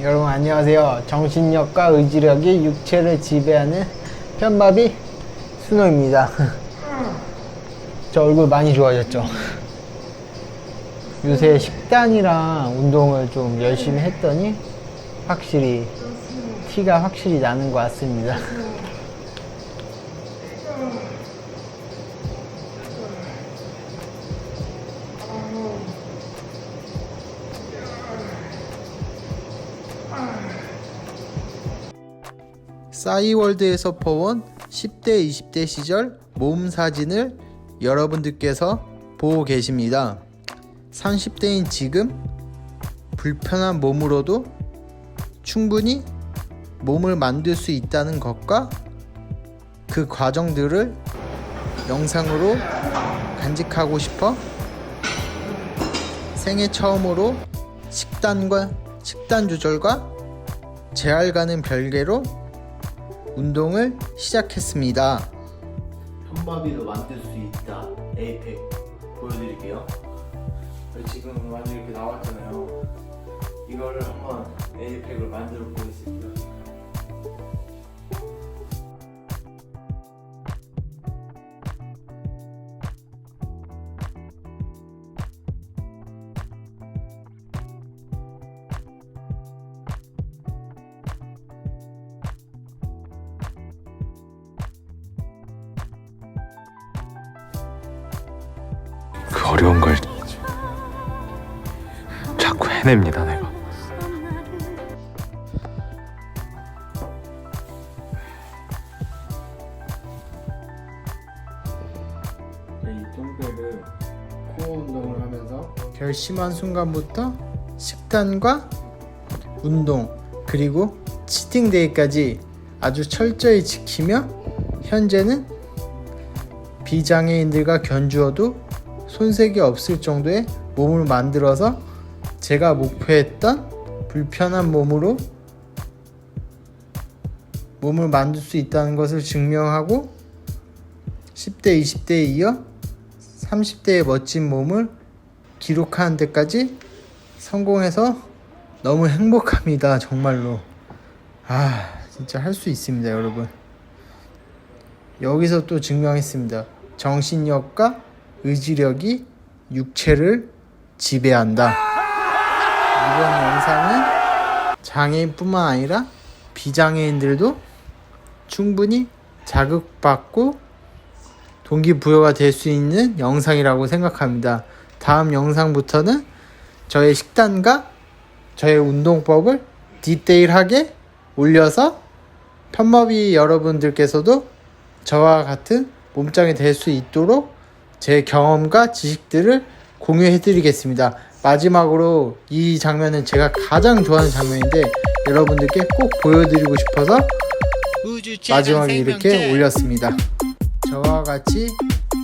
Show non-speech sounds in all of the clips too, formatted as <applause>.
여러분 안녕하세요. 정신력과 의지력이 육체를 지배하는 편바비 순호입니다. <laughs> 저 얼굴 많이 좋아졌죠? <laughs> 요새 식단이랑 운동을 좀 열심히 했더니 확실히 티가 확실히 나는 것 같습니다. 싸이월드에서 퍼온 10대, 20대 시절 몸 사진을 여러분들께서 보고 계십니다. 30대인 지금 불편한 몸으로도 충분히 몸을 만들 수 있다는 것과 그 과정들을 영상으로 간직하고 싶어 생애 처음으로 식단과 식단 조절과 재활과는 별개로 운동을 시작했습니다. 현마비도 만들 수 있다. 에이펙 보여드릴게요. 지금 완전 이렇게 나왔잖아요. 이거를 한번 에이펙을 만들어 보겠습니다. 어려운 걸 자꾸 해냅니다 내가. 이 똥배를 코어 운동을 하면서 결심한 순간부터 식단과 운동 그리고 치팅데이까지 아주 철저히 지키며 현재는 비장애인들과 견주어도 손색이 없을 정도의 몸을 만들어서 제가 목표했던 불편한 몸으로 몸을 만들 수 있다는 것을 증명하고 10대, 20대에 이어 30대의 멋진 몸을 기록하는 데까지 성공해서 너무 행복합니다. 정말로. 아, 진짜 할 수 있습니다, 여러분. 여기서 또 증명했습니다. 정신력과 의지력이 육체를 지배한다. 이번 영상은 장애인뿐만 아니라 비장애인들도 충분히 자극받고 동기부여가 될 수 있는 영상이라고 생각합니다. 다음 영상부터는 저의 식단과 저의 운동법을 디테일하게 올려서 편마비 여러분들께서도 저와 같은 몸짱이 될 수 있도록 제 경험과 지식들을 공유해 드리겠습니다. 마지막으로 이 장면은 제가 가장 좋아하는 장면인데 여러분들께 꼭 보여드리고 싶어서 마지막에 이렇게 올렸습니다. 저와 같이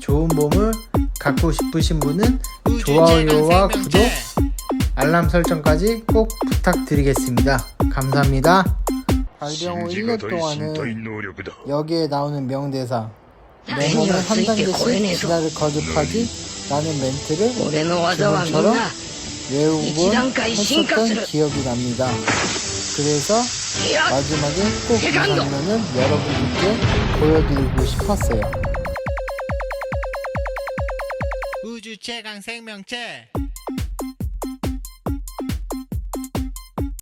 좋은 몸을 갖고 싶으신 분은 좋아요와 구독, 알람 설정까지 꼭 부탁드리겠습니다. 감사합니다. 발병 후 1년 동안은 여기에 나오는 명대사 너는 한 단계씩 지나를 거듭하지 라는 멘트를 기본처럼 외우고 했었던 기억이 납니다. 그래서 마지막에 꼭 이 장면은 여러분들께 보여드리고 싶었어요. 우주 최강 생명체